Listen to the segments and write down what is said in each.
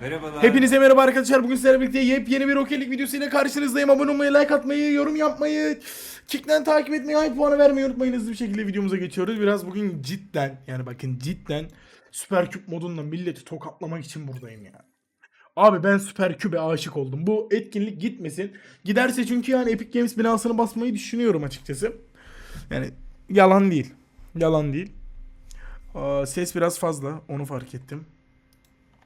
Merhabalar. Hepinize merhaba arkadaşlar. Bugün sizlerle birlikte yepyeni bir Rocket League videosuyla karşınızdayım. Abone olmayı, like atmayı, yorum yapmayı, Kick'ten takip etmeyi, hype puanı vermeyi unutmayın. Hızlı bir şekilde videomuza geçiyoruz. Biraz bugün cidden yani bakın cidden Süper Küp modunda milleti tokatlamak için buradayım ya. Abi ben Süper Küp'e aşık oldum. Bu etkinlik gitmesin. Giderse çünkü yani Epic Games binasını basmayı düşünüyorum açıkçası. Yani yalan değil. Yalan değil. Ses biraz fazla. Onu fark ettim.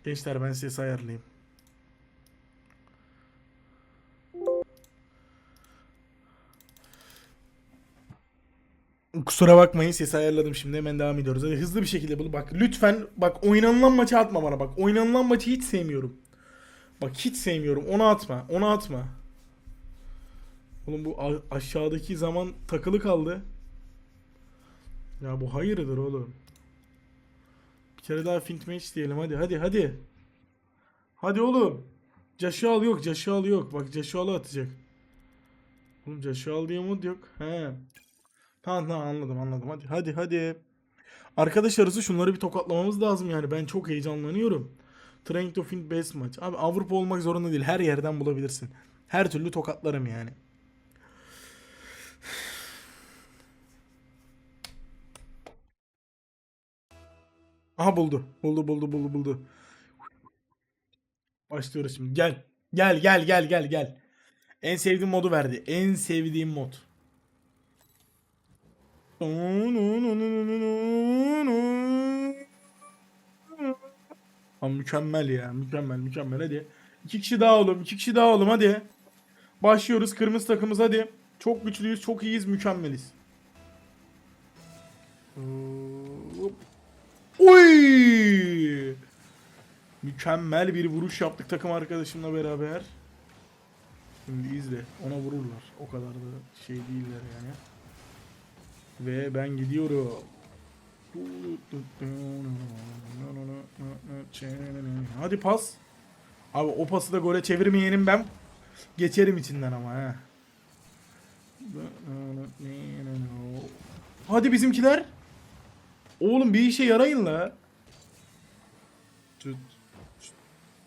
Gençler ben ses ayarlayayım. Kusura bakmayın sesi ayarladım şimdi hemen devam ediyoruz. Hadi hızlı bir şekilde bunu bak lütfen bak oynanılan maçı atma bana bak. Oynanılan maçı hiç sevmiyorum. Bak hiç sevmiyorum. Onu atma. Onu atma. Oğlum bu aşağıdaki zaman takılı kaldı. Ya bu hayırdır oğlum. Bir kere daha fint match diyelim hadi hadi hadi. Hadi oğlum. Joshua yok Joshua yok. Bak Joshua atacak. Oğlum Joshua diye mod yok. He. Tamam tamam anladım anladım. Hadi hadi hadi. Arkadaş arası şunları bir tokatlamamız lazım yani. Ben çok heyecanlanıyorum. Trying to Fin Best maç. Abi Avrupa olmak zorunda değil. Her yerden bulabilirsin. Her türlü tokatlarım yani. Aha buldu. Buldu buldu buldu buldu. Başlıyoruz şimdi. Gel. Gel gel gel gel gel. En sevdiğim modu verdi. En sevdiğim mod. Ama mükemmel ya. Mükemmel mükemmel hadi. İki kişi daha oğlum. iki kişi daha oğlum hadi. Başlıyoruz. Kırmızı takımız hadi. Çok güçlüyüz. Çok iyiyiz. Mükemmeliz. Hop. Oy! Mükemmel bir vuruş yaptık takım arkadaşımla beraber. Şimdi izle. Ona vururlar. O kadar da şey değiller yani. Ve ben gidiyorum. Hadi pas. Abi o pası da gole çevirmeyenim ben. Geçerim içinden ama ha. Hadi bizimkiler. Oğlum bir işe yarayın la.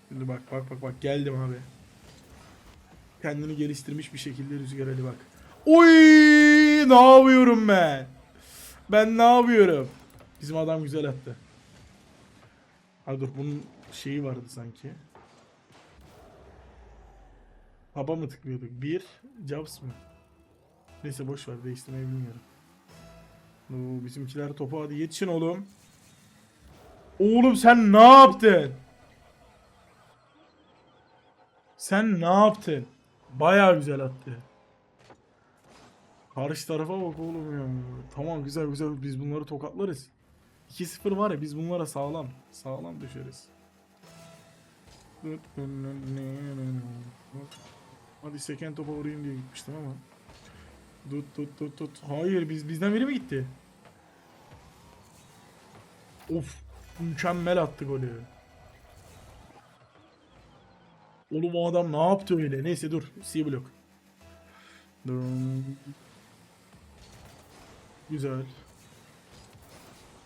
Şimdi bak bak bak bak geldim abi. Kendini geliştirmiş bir şekilde Rüzgar Ali bak. Oy ne yapıyorum ben? Ben ne yapıyorum? Bizim adam güzel attı. Ha dur bunun şeyi vardı sanki. Haba mı tıklıyorduk? Bir, Jobs mı? Neyse boş ver değiştirmeyi bilmiyorum. Oo, bizimkiler topu hadi yetişin oğlum. Oğlum sen ne yaptın? Sen ne yaptın? Baya güzel attı. Karşı tarafa bak oğlum ya. Tamam güzel güzel biz bunları tokatlarız. 2-0 var ya biz bunlara sağlam. Sağlam düşeriz. Hadi seken topa vurayım diye gitmiştim ama. Tut tut tut tut. Hayır biz bizden biri mi gitti? Of mükemmel attı golü. Oğlum o adam ne yaptı öyle? Neyse dur. C block. Dur. Güzel.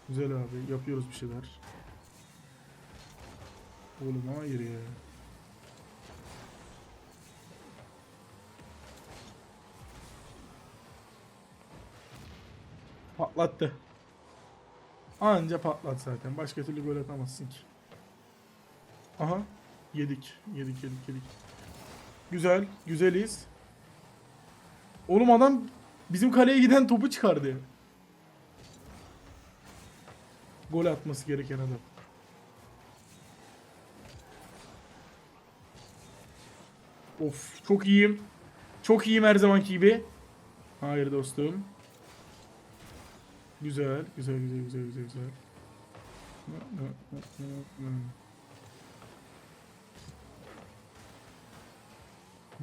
Güzel abi. Yapıyoruz bir şeyler. Oğlum hayır ya. Patlattı. Anca patlat zaten. Başka türlü gol atamazsın ki. Aha. Yedik. Yedik yedik yedik. Güzel. Güzeliz. Oğlum adam bizim kaleye giden topu çıkardı. Gol atması gereken adam. Of çok iyiyim. Çok iyiyim her zamanki gibi. Hayır dostum. Güzel, güzel, güzel, güzel, güzel, güzel.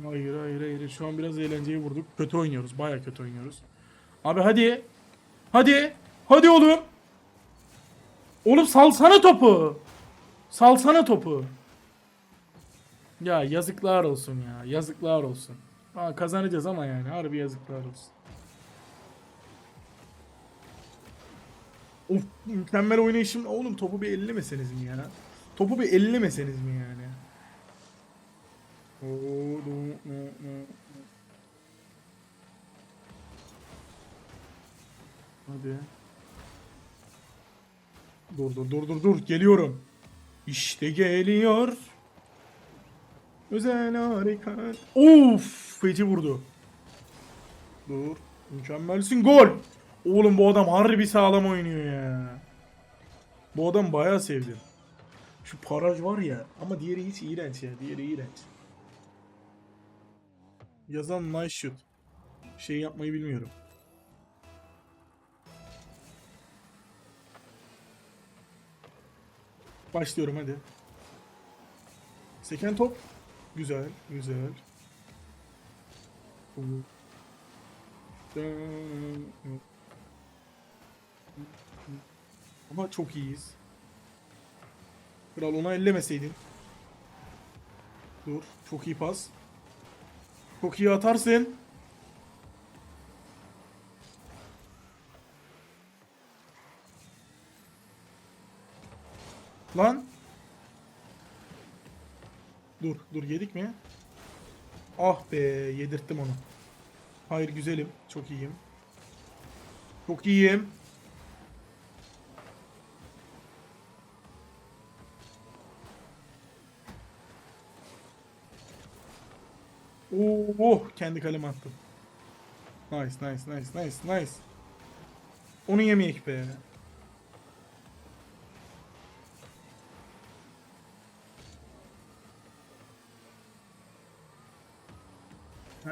Hayır, hayır, hayır. Şu an biraz eğlenceyi vurduk. Kötü oynuyoruz, baya kötü oynuyoruz. Abi hadi. Hadi. Hadi oğlum. Oğlum salsana topu. Salsana topu. Ya yazıklar olsun ya. Yazıklar olsun. Aa, kazanacağız ama yani harbi yazıklar olsun. Of mükemmel oynayışım. Oğlum topu bir ellemeseniz mi ya? Topu bir ellemeseniz mi yani? Hadi. Dur dur dur dur dur geliyorum. İşte geliyor. Özel harekat. Of, feci vurdu. Dur. Mükemmelsin gol. Oğlum bu adam harbi sağlam oynuyor ya. Bu adam bayağı sevdim. Şu paraj var ya ama diğeri hiç iğrenç ya. Diğeri iğrenç. Yazan nice shoot. Şey yapmayı bilmiyorum. Başlıyorum hadi. Seken top. Güzel, güzel. Ama çok iyiyiz. Kral ona ellemeseydin. Dur. Çok iyi pas. Çok iyi atarsın. Lan. Dur, dur yedik mi? Ah be, yedirttim onu. Hayır güzelim, çok iyiyim. Çok iyiyim. Oo, oh, kendi kaleme attım. Nice, nice, nice, nice, nice. Onu yemeyek be. He,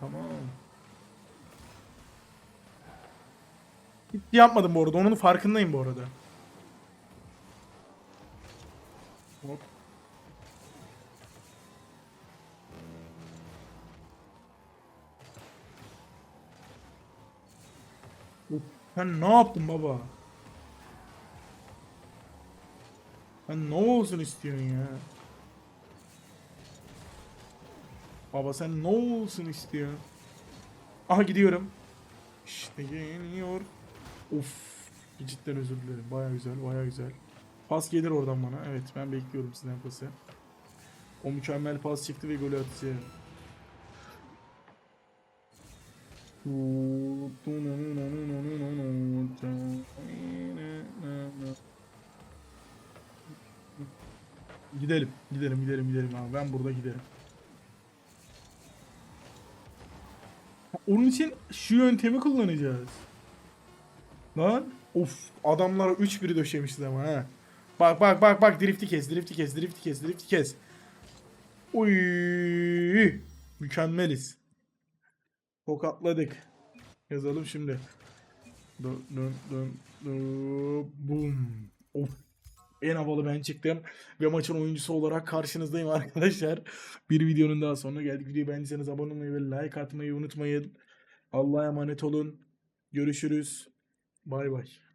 tamam. Hiç yapmadım bu arada. Onun farkındayım bu arada. Hop. Sen ne yaptın baba? Sen ne olsun istiyorsun ya? Baba sen ne olsun istiyorsun? Aha gidiyorum. İşte geliyor. Of. Cidden özür dilerim. Baya güzel, baya güzel. Pas gelir oradan bana. Evet ben bekliyorum sizden pası. O mükemmel pas çıktı ve golü atacağım. Gidelim, gidelim, gidelim, gidelim abi. Ben burada giderim. Onun için şu yöntemi kullanacağız. Lan of adamlara 3-1 döşemişiz ama ha. Bak bak bak bak drifti kes drifti kes drifti kes drifti kes. Uy mükemmeliz. Tokatladık. Yazalım şimdi. Dön dön dön dön boom. Of. En havalı ben çıktım ve maçın oyuncusu olarak karşınızdayım arkadaşlar. Bir videonun daha sonuna geldik. Videoyu beğendiyseniz abone olmayı ve like atmayı unutmayın. Allah'a emanet olun. Görüşürüz. Bay bay.